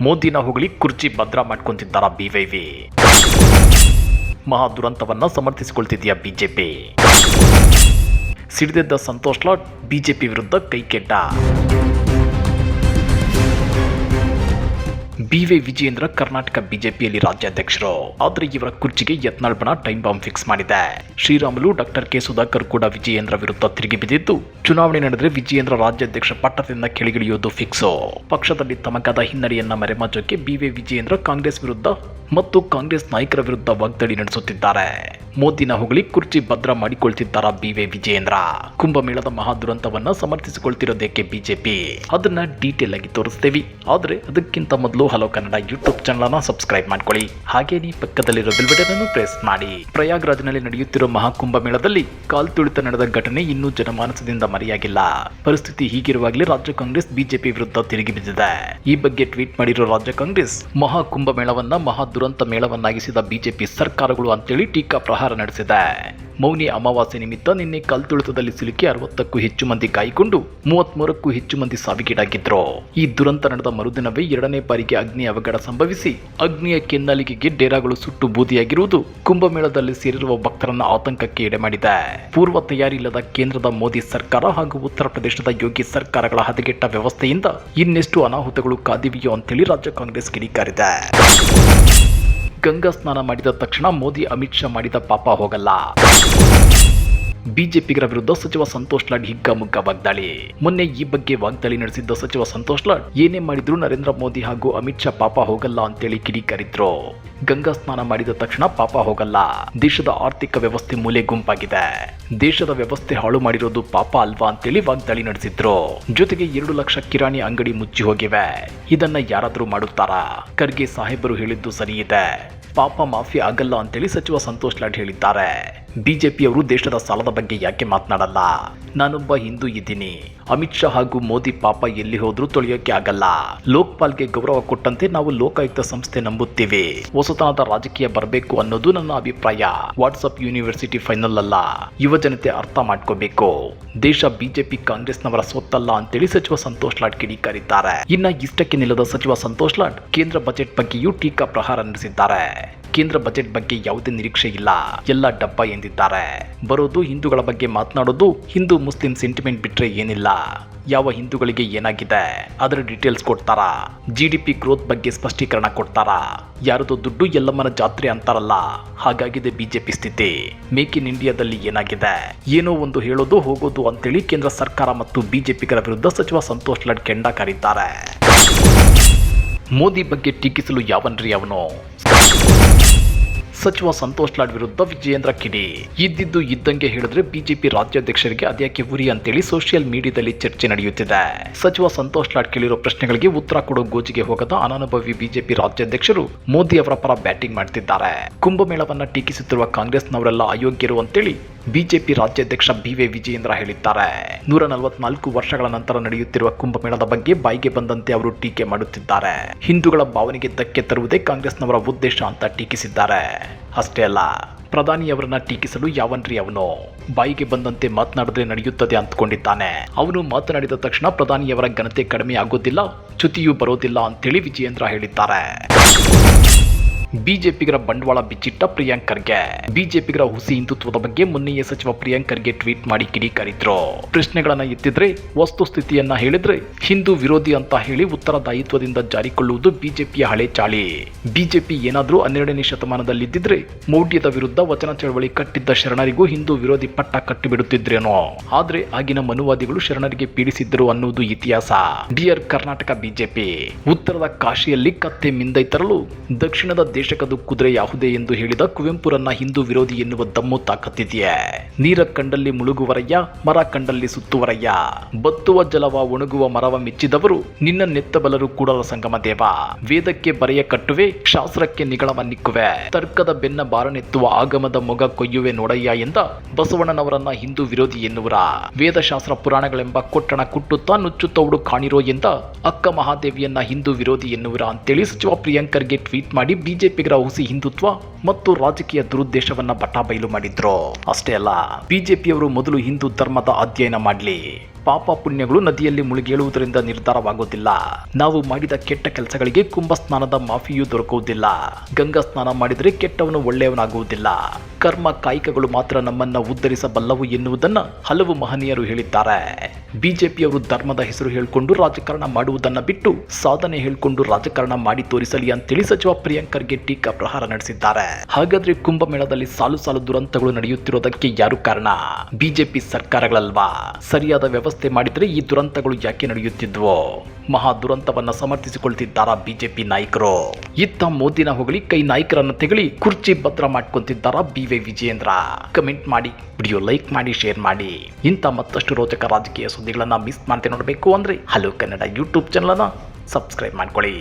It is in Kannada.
ಮೋದಿನ ಹೊಗಳಿ ಕುರ್ಚಿ ಭದ್ರ ಮಾಡ್ಕೊಂತಿದ್ದಾರ ಬಿವೈವಿ ಮಹಾ ದುರಂತವನ್ನ ಸಮರ್ಥಿಸಿಕೊಳ್ತಿದೆಯಾ ಬಿಜೆಪಿ ಸಿಡಿದಿದ್ದ ಸಂತೋಷ್ ಲಾಡ್ ಬಿಜೆಪಿ ವಿರುದ್ಧ ಬಿವೈ ವಿಜಯೇಂದ್ರ ಕರ್ನಾಟಕ ಬಿಜೆಪಿಯಲ್ಲಿ ರಾಜ್ಯಾಧ್ಯಕ್ಷರು. ಆದರೆ ಇವರ ಕುರ್ಚಿಗೆ ಯತ್ನಾಳ್ ಬಣ ಟೈಮ್ ಬಾಂಬ್ ಫಿಕ್ಸ್ ಮಾಡಿದೆ. ಶ್ರೀರಾಮುಲು, ಡಾಕ್ಟರ್ ಕೆ ಸುಧಾಕರ್ ಕೂಡ ವಿಜಯೇಂದ್ರ ವಿರುದ್ಧ ತಿರುಗಿ ಬಿದ್ದಿದ್ದು, ಚುನಾವಣೆ ನಡೆದರೆ ವಿಜಯೇಂದ್ರ ರಾಜ್ಯಾಧ್ಯಕ್ಷ ಪಟ್ಟದಿಂದ ಕೆಳಗಿಳಿಯೋದು ಫಿಕ್ಸ್ ಪಕ್ಷದಲ್ಲಿ ತಮಗಾದ ಹಿನ್ನಡೆಯನ್ನ ಮರೆಮಾಚೋಕೆ ಬಿವಿ ವಿಜಯೇಂದ್ರ ಕಾಂಗ್ರೆಸ್ ವಿರುದ್ಧ ಮತ್ತು ಕಾಂಗ್ರೆಸ್ ನಾಯಕರ ವಿರುದ್ಧ ವಾಗ್ದಾಳಿ ನಡೆಸುತ್ತಿದ್ದಾರೆ. ಮೋದಿನ ಹೊಗಳಿ ಕುರ್ಚಿ ಭದ್ರ ಮಾಡಿಕೊಳ್ತಿದ್ದಾರ ಬಿವೈ ವಿಜಯೇಂದ್ರ? ಕುಂಭಮೇಳದ ಮಹಾ ದುರಂತವನ್ನ ಸಮರ್ಥಿಸಿಕೊಳ್ತಿರೋದಕ್ಕೆ ಬಿಜೆಪಿ? ಅದನ್ನ ಡೀಟೇಲ್ ಆಗಿ ತೋರಿಸ್ತೇವೆ. ಆದ್ರೆ ಅದಕ್ಕಿಂತ ಮೊದಲು ಹಲೋ ಕನ್ನಡ ಯೂಟ್ಯೂಬ್ ಚಾನಲ್ ಅನ್ನ ಸಬ್ಸ್ಕ್ರೈಬ್ ಮಾಡ್ಕೊಳ್ಳಿ. ಹಾಗೇನೇ ಪಕ್ಕದಲ್ಲಿರೋ ಬೆಲ್ ಬಟನ್ ಅನ್ನು ಪ್ರೆಸ್ ಮಾಡಿ. ಪ್ರಯಾಗ್ರಾಜ್ನಲ್ಲಿ ಮಹಾ ಮಹಾಕುಂಭಮೇಳದಲ್ಲಿ ಕಾಲ್ ತುಳಿತ ನಡೆದ ಘಟನೆ ಇನ್ನೂ ಜನಮಾನಸದಿಂದ ಮರೆಯಾಗಿಲ್ಲ. ಪರಿಸ್ಥಿತಿ ಹೀಗಿರುವಾಗಲೇ ರಾಜ್ಯ ಕಾಂಗ್ರೆಸ್ ಬಿಜೆಪಿ ವಿರುದ್ಧ ತಿರುಗಿ ಬಿದ್ದಿದೆ. ಈ ಬಗ್ಗೆ ಟ್ವೀಟ್ ಮಾಡಿರುವ ರಾಜ್ಯ ಕಾಂಗ್ರೆಸ್ ಮಹಾಕುಂಭಮೇಳವನ್ನ ಮಹಾ ದುರಂತ ಮೇಳವನ್ನಾಗಿಸಿದ ಬಿಜೆಪಿ ಸರ್ಕಾರಗಳು ಅಂತೇಳಿ ಟೀಕಾ ಪ್ರಹಾರ ನಡೆಸಿದೆ. ಮೌನಿ ಅಮಾವಾಸ್ಯೆ ನಿಮಿತ್ತ ನಿನ್ನೆ ಕಲ್ತುಳಿತದಲ್ಲಿ ಸಿಲುಕಿ ಅರವತ್ತಕ್ಕೂ ಹೆಚ್ಚು ಮಂದಿ ಗಾಯಗೊಂಡು ಮೂವತ್ಮೂರಕ್ಕೂ ಹೆಚ್ಚು ಮಂದಿ ಸಾವಿಗೀಡಾಗಿದ್ರು. ಈ ದುರಂತ ನಡೆದ ಮರುದಿನವೇ ಎರಡನೇ ಬಾರಿಗೆ ಅಗ್ನಿ ಅವಘಡ ಸಂಭವಿಸಿ ಅಗ್ನಿಯ ಕೆನ್ನಲಿಗೆಗೆ ಡೇರಾಗಳು ಸುಟ್ಟು ಬೂದಿಯಾಗಿರುವುದು ಕುಂಭಮೇಳದಲ್ಲಿ ಸೇರಿರುವ ಭಕ್ತರನ್ನ ಆತಂಕಕ್ಕೆ ಎಡೆಮಾಡಿದೆ. ಪೂರ್ವ ತಯಾರಿ ಇಲ್ಲದ ಕೇಂದ್ರದ ಮೋದಿ ಸರ್ಕಾರ ಹಾಗೂ ಉತ್ತರ ಪ್ರದೇಶದ ಯೋಗಿ ಸರ್ಕಾರಗಳ ಹದಗೆಟ್ಟ ವ್ಯವಸ್ಥೆಯಿಂದ ಇನ್ನೆಷ್ಟು ಅನಾಹುತಗಳು ಕಾದಿವೆಯೋ ಅಂತೇಳಿ ರಾಜ್ಯ ಕಾಂಗ್ರೆಸ್ ಕಿಡಿಕಾರಿದೆ. ಗಂಗಾ ಸ್ನಾನ ಮಾಡಿದ ತಕ್ಷಣ ಮೋದಿ ಅಮಿತ್ ಶಾ ಮಾಡಿದ ಪಾಪ ಹೋಗಲ್ಲ. ಬಿಜೆಪಿಗರ ವಿರುದ್ಧ ಸಚಿವ ಸಂತೋಷ್ ಲಾಡ್ ಹಿಗ್ಗಾಮುಗ್ಗಾ ವಾಗ್ದಾಳಿ. ಮೊನ್ನೆ ಈ ಬಗ್ಗೆ ವಾಗ್ದಾಳಿ ನಡೆಸಿದ್ದ ಸಚಿವ ಸಂತೋಷ್ ಲಾಡ್, ಏನೇ ಮಾಡಿದ್ರು ನರೇಂದ್ರ ಮೋದಿ ಹಾಗೂ ಅಮಿತ್ ಶಾ ಪಾಪ ಹೋಗಲ್ಲ ಅಂತೇಳಿ ಕಿಡಿಕಾರಿದ್ರು. ಗಂಗಾ ಸ್ನಾನ ಮಾಡಿದ ತಕ್ಷಣ ಪಾಪ ಹೋಗಲ್ಲ. ದೇಶದ ಆರ್ಥಿಕ ವ್ಯವಸ್ಥೆ ಮೂಲೆ ಗುಂಪಾಗಿದೆ. ದೇಶದ ವ್ಯವಸ್ಥೆ ಹಾಳು ಮಾಡಿರೋದು ಪಾಪ ಅಲ್ವಾ ಅಂತೇಳಿ ವಾಗ್ದಾಳಿ ನಡೆಸಿದ್ರು. ಜೊತೆಗೆ ಎರಡು ಲಕ್ಷ ಕಿರಾಣಿ ಅಂಗಡಿ ಮುಚ್ಚಿ ಹೋಗಿವೆ. ಇದನ್ನ ಯಾರಾದರೂ ಮಾಡುತ್ತಾರಾ? ಖರ್ಗೆ ಸಾಹೇಬರು ಹೇಳಿದ್ದು ಸರಿಯಿದೆ. ಪಾಪ ಮಾಫಿ ಆಗಲ್ಲ ಅಂತೇಳಿ ಸಚಿವ ಸಂತೋಷ್ ಲಾಡ್ ಹೇಳಿದ್ದಾರೆ. ಬಿಜೆಪಿಯವರು ದೇಶದ ಸಾಲದ ಬಗ್ಗೆ ಯಾಕೆ ಮಾತನಾಡಲ್ಲ? ನಾನೊಬ್ಬ ಹಿಂದೂ ಇದ್ದೀನಿ. ಅಮಿತ್ ಶಾ ಹಾಗೂ ಮೋದಿ ಪಾಪ ಎಲ್ಲಿ ಹೋದ್ರೂ ತೊಳೆಯೋಕೆ ಆಗಲ್ಲ. ಲೋಕ್ಪಾಲ್ಗೆ ಗೌರವ ಕೊಟ್ಟಂತೆ ನಾವು ಲೋಕಾಯುಕ್ತ ಸಂಸ್ಥೆ ನಂಬುತ್ತೇವೆ. ಹೊಸತನದ ರಾಜಕೀಯ ಬರಬೇಕು ಅನ್ನೋದು ನನ್ನ ಅಭಿಪ್ರಾಯ. ವಾಟ್ಸಪ್ ಯೂನಿವರ್ಸಿಟಿ ಫೈನಲ್ ಅಲ್ಲ. ಯುವ ಜನತೆ ಅರ್ಥ ಮಾಡ್ಕೋಬೇಕು. ದೇಶ ಬಿಜೆಪಿ ಕಾಂಗ್ರೆಸ್ನವರ ಸೊತ್ತಲ್ಲ ಅಂತೇಳಿ ಸಚಿವ ಸಂತೋಷ್ ಲಾಡ್ ಕಿಡಿಕಾರಿದ್ದಾರೆ ಇನ್ನ ಇಷ್ಟಕ್ಕೆ ನಿಲ್ಲದ ಸಚಿವ ಸಂತೋಷ್ ಲಾಡ್ ಕೇಂದ್ರ ಬಜೆಟ್ ಬಗ್ಗೆಯೂ ಟೀಕಾ ಪ್ರಹಾರ ನಡೆಸಿದ್ದಾರೆ. ಕೇಂದ್ರ ಬಜೆಟ್ ಬಗ್ಗೆ ಯಾವುದೇ ನಿರೀಕ್ಷೆ ಇಲ್ಲ. ಎಲ್ಲ ಡಬ್ಬ ಎಂದಿದ್ದಾರೆ. ಬರೋದು ಹಿಂದೂಗಳ ಬಗ್ಗೆ ಮಾತನಾಡೋದು ಹಿಂದೂ ಮುಸ್ಲಿಂ ಸೆಂಟಿಮೆಂಟ್ ಬಿಟ್ರೆ ಏನಿಲ್ಲ. ಯಾವ ಹಿಂದೂಗಳಿಗೆ ಏನಾಗಿದೆ? ಅದರ ಡೀಟೇಲ್ಸ್ ಕೊಡ್ತಾರಾ? ಜಿ ಡಿ ಪಿ ಗ್ರೋತ್ ಬಗ್ಗೆ ಸ್ಪಷ್ಟೀಕರಣ ಕೊಡ್ತಾರಾ? ಯಾರದು ದುಡ್ಡು ಎಲ್ಲಮ್ಮನ ಜಾತ್ರೆ ಅಂತಾರಲ್ಲ, ಹಾಗಾಗಿದೆ ಬಿಜೆಪಿ ಸ್ಥಿತಿ. ಮೇಕ್ ಇನ್ ಇಂಡಿಯಾದಲ್ಲಿ ಏನಾಗಿದೆ? ಏನೋ ಒಂದು ಹೇಳೋದು ಹೋಗೋದು ಅಂತೇಳಿ ಕೇಂದ್ರ ಸರ್ಕಾರ ಮತ್ತು ಬಿಜೆಪಿಗರ ವಿರುದ್ಧ ಸಚಿವ ಸಂತೋಷ್ ಲಡ್ ಕೆಂಡ ಕರೀತಾರೆ ಮೋದಿ ಬಗ್ಗೆ ಟೀಕಿಸಲು ಯಾವನ್ರಿ ಅವನು? ಸಚಿವ ಸಂತೋಷ್ ಲಾಡ್ ವಿರುದ್ಧ ವಿಜಯೇಂದ್ರ ಕಿಡಿ. ಇದ್ದಿದ್ದು ಇದ್ದಂಗೆ ಹೇಳಿದ್ರೆ ಬಿಜೆಪಿ ರಾಜ್ಯಾಧ್ಯಕ್ಷರಿಗೆ ಅದ್ಯಾಕೆ ಉರಿ ಅಂತೇಳಿ ಸೋಷಿಯಲ್ ಮೀಡಿಯಾದಲ್ಲಿ ಚರ್ಚೆ ನಡೆಯುತ್ತಿದೆ. ಸಚಿವ ಸಂತೋಷ್ ಲಾಡ್ ಕೇಳಿರೋ ಪ್ರಶ್ನೆಗಳಿಗೆ ಉತ್ತರ ಕೊಡೋ ಗೋಜಿಗೆ ಹೋಗದ ಅನನುಭವಿ ಬಿಜೆಪಿ ರಾಜ್ಯಾಧ್ಯಕ್ಷರು ಮೋದಿ ಅವರ ಪರ ಬ್ಯಾಟಿಂಗ್ ಮಾಡ್ತಿದ್ದಾರೆ. ಕುಂಭಮೇಳವನ್ನ ಟೀಕಿಸುತ್ತಿರುವ ಕಾಂಗ್ರೆಸ್ನವರೆಲ್ಲ ಅಯೋಗ್ಯರು ಅಂತೇಳಿ ಬಿಜೆಪಿ ರಾಜ್ಯಾಧ್ಯಕ್ಷ ಬಿ ವಿ ವಿಜಯೇಂದ್ರ ಹೇಳಿದ್ದಾರೆ. ನೂರ ನಲವತ್ನಾಲ್ಕು ವರ್ಷಗಳ ನಂತರ ನಡೆಯುತ್ತಿರುವ ಕುಂಭಮೇಳದ ಬಗ್ಗೆ ಬಾಯಿಗೆ ಬಂದಂತೆ ಅವರು ಟೀಕೆ ಮಾಡುತ್ತಿದ್ದಾರೆ. ಹಿಂದೂಗಳ ಭಾವನೆಗೆ ಧಕ್ಕೆ ತರುವುದೇ ಕಾಂಗ್ರೆಸ್ನವರ ಉದ್ದೇಶ ಅಂತ ಟೀಕಿಸಿದ್ದಾರೆ. ಅಷ್ಟೇ ಅಲ್ಲ ಪ್ರಧಾನಿಯವರನ್ನ ಟೀಕಿಸಲು ಯಾವನ್ರಿ ಅವನು? ಬಾಯಿಗೆ ಬಂದಂತೆ ಮಾತನಾಡಿದ್ರೆ ನಡೆಯುತ್ತದೆ ಅಂದ್ಕೊಂಡಿದ್ದಾನೆ. ಅವನು ಮಾತನಾಡಿದ ತಕ್ಷಣ ಪ್ರಧಾನಿಯವರ ಘನತೆ ಕಡಿಮೆ ಆಗೋದಿಲ್ಲ ಚ್ಯುತಿಯೂ ಬರೋದಿಲ್ಲ ಅಂತೇಳಿ ವಿಜಯೇಂದ್ರ ಹೇಳಿದ್ದಾರೆ. ಬಿಜೆಪಿಗರ ಬಂಡವಾಳ ಬಿಚ್ಚಿಟ್ಟ ಪ್ರಿಯಾಂಕ್ ಖರ್ಗೆ ಬಿಜೆಪಿಗರ ಹುಸಿ ಹಿಂದುತ್ವದ ಬಗ್ಗೆ ಮೊನ್ನೆಯೇ ಸಚಿವ ಪ್ರಿಯಾಂಕ್ ಖರ್ಗೆ ಟ್ವೀಟ್ ಮಾಡಿ ಕಿಡಿಕಾರಿದ್ರು ಪ್ರಶ್ನೆಗಳನ್ನ ಎತ್ತಿದ್ರೆ ವಸ್ತುಸ್ಥಿತಿಯನ್ನ ಹೇಳಿದ್ರೆ, ಹಿಂದೂ ವಿರೋಧಿ ಅಂತ ಹೇಳಿ ಉತ್ತರದಾಯಿತ್ವದಿಂದ ಜಾರಿಕೊಳ್ಳುವುದು ಬಿಜೆಪಿಯ ಹಳೆ ಚಾಳಿ. ಬಿಜೆಪಿ ಏನಾದ್ರೂ ಹನ್ನೆರಡನೇ ಶತಮಾನದಲ್ಲಿದ್ದಿದ್ರೆ, ಮೌಢ್ಯದ ವಿರುದ್ಧ ವಚನ ಚಳವಳಿ ಕಟ್ಟಿದ್ದ ಶರಣರಿಗೂ ಹಿಂದೂ ವಿರೋಧಿ ಪಟ್ಟ ಕಟ್ಟಿಬಿಡುತ್ತಿದ್ರೇನೋ. ಆದ್ರೆ ಆಗಿನ ಮನುವಾದಿಗಳು ಶರಣರಿಗೆ ಪೀಡಿಸಿದ್ದರು ಅನ್ನುವುದು ಇತಿಹಾಸ. ಡಿಯರ್ ಕರ್ನಾಟಕ ಬಿಜೆಪಿ, ಉತ್ತರದ ಕಾಶಿಯಲ್ಲಿ ಕತ್ತೆ ಮಿಂದೈ ತರಲು ದಕ್ಷಿಣದ ದೇಶಕದು ಕುದುರೆ ಯಾವುದೇ ಎಂದು ಹೇಳಿದ ಕುವೆಂಪುರನ್ನ ಹಿಂದೂ ವಿರೋಧಿ ಎನ್ನುವ ದಮ್ಮು ತಾಕತ್ತಿದೆಯೇ? ನೀರ ಕಂಡಲ್ಲಿ ಮುಳುಗುವರಯ್ಯ, ಮರ ಕಂಡಲ್ಲಿ ಸುತ್ತುವರಯ್ಯ. ಬತ್ತುವ ಜಲವ ಒಣಗುವ ಮರವ ಮೆಚ್ಚಿದವರು ನಿನ್ನ ನೆತ್ತಬಲರು ಕೂಡಲ ಸಂಗಮ ದೇವ. ವೇದಕ್ಕೆ ಬರೆಯ ಕಟ್ಟುವೆ, ಶಾಸ್ತ್ರಕ್ಕೆ ನಿಗಳವ ನಿಕ್ಕುವೆ. ತರ್ಕದ ಬೆನ್ನ ಬಾರನೆತ್ತುವ ಆಗಮದ ಮೊಗ ಕೊಯ್ಯುವೆ ನೋಡಯ್ಯ ಎಂದ ಬಸವಣ್ಣನವರನ್ನ ಹಿಂದೂ ವಿರೋಧಿ ಎನ್ನುವರ. ವೇದಶಾಸ್ತ್ರ ಪುರಾಣಗಳೆಂಬ ಕೊಟ್ಟಣ ಕುಟ್ಟುತ್ತಾ ನುಚ್ಚುತ್ತವಡು ಕಾಣಿರೋ ಎಂದ ಅಕ್ಕ ಮಹಾದೇವಿಯನ್ನ ಹಿಂದೂ ವಿರೋಧಿ ಎನ್ನುವರ ಅಂತೇಳಿ ಸಚಿವ ಪ್ರಿಯಾಂಕರ್ಗೆ ಟ್ವೀಟ್ ಮಾಡಿ ಬಿಜೆಪಿಗರ ಹುಸಿ ಹಿಂದುತ್ವ ಮತ್ತು ರಾಜಕೀಯ ದುರುದ್ದೇಶವನ್ನ ಬಟಾಬೈಲು ಮಾಡಿದ್ರು. ಅಷ್ಟೇ ಅಲ್ಲ, ಬಿಜೆಪಿಯವರು ಮೊದಲು ಹಿಂದೂ ಧರ್ಮದ ಅಧ್ಯಯನ ಮಾಡಲಿ. ಪಾಪ ಪುಣ್ಯಗಳು ನದಿಯಲ್ಲಿ ಮುಳುಗೇಳುವುದರಿಂದ ನಿರ್ಧಾರವಾಗುವುದಿಲ್ಲ. ನಾವು ಮಾಡಿದ ಕೆಟ್ಟ ಕೆಲಸಗಳಿಗೆ ಕುಂಭ ಸ್ನಾನದ ಮಾಫಿಯೂ ದೊರಕುವುದಿಲ್ಲ. ಗಂಗಾ ಸ್ನಾನ ಮಾಡಿದರೆ ಕೆಟ್ಟವನು ಒಳ್ಳೆಯವನಾಗುವುದಿಲ್ಲ. ಕರ್ಮ ಕಾಯಿಕಗಳು ಮಾತ್ರ ನಮ್ಮನ್ನ ಉದ್ಧರಿಸಬಲ್ಲವು ಎನ್ನುವುದನ್ನು ಹಲವು ಮಹನೀಯರು ಹೇಳಿದ್ದಾರೆ. ಬಿಜೆಪಿಯವರು ಧರ್ಮದ ಹೆಸರು ಹೇಳಿಕೊಂಡು ರಾಜಕಾರಣ ಮಾಡುವುದನ್ನ ಬಿಟ್ಟು ಸಾಧನೆ ಹೇಳಿಕೊಂಡು ರಾಜಕಾರಣ ಮಾಡಿ ತೋರಿಸಲಿ ಅಂತೇಳಿ ಸಚಿವ ಪ್ರಿಯಾಂಕರ್ಗೆ ಟೀಕಾ ಪ್ರಹಾರ ನಡೆಸಿದ್ದಾರೆ. ಹಾಗಾದ್ರೆ ಕುಂಭಮೇಳದಲ್ಲಿ ಸಾಲು ಸಾಲು ದುರಂತಗಳು ನಡೆಯುತ್ತಿರುವುದಕ್ಕೆ ಯಾರು ಕಾರಣ? ಬಿಜೆಪಿ ಸರ್ಕಾರಗಳಲ್ವಾ? ಸರಿಯಾದ ವ್ಯವಸ್ಥೆ ಮಾಡಿದರೆ ಈ ದುರಂತಗಳು ಯಾಕೆ ನಡೆಯುತ್ತಿದ್ವು? ಮಹಾ ದುರಂತವನ್ನು ಸಮರ್ಥಿಸಿಕೊಳ್ತಿದ್ದಾರಾ ಬಿಜೆಪಿ ನಾಯಕರು? ಇತ್ತ ಮೋದಿನ ಹೊಗಳಿ ಕೈ ನಾಯಕರನ್ನ ತೆಗಳಿ ಕುರ್ಚಿ ಭದ್ರ ಮಾಡ್ಕೊಂತಿದ್ದಾರಾ ಬಿ ವೈ ವಿಜಯೇಂದ್ರ. ಕಮೆಂಟ್ ಮಾಡಿ ವಿಡಿಯೋ ಲೈಕ್ ಮಾಡಿ ಶೇರ್ ಮಾಡಿ. ಇಂಥ ಮತ್ತಷ್ಟು ರೋಚಕ ರಾಜಕೀಯ ಸುದ್ದಿಗಳನ್ನ ಮಿಸ್ ಮಾಡದೆ ನೋಡಬೇಕು ಅಂದ್ರೆ ಹಲೋ ಕನ್ನಡ ಯೂಟ್ಯೂಬ್ ಚಾನಲನ್ನು ಸಬ್ಸ್ಕ್ರೈಬ್ ಮಾಡ್ಕೊಳ್ಳಿ.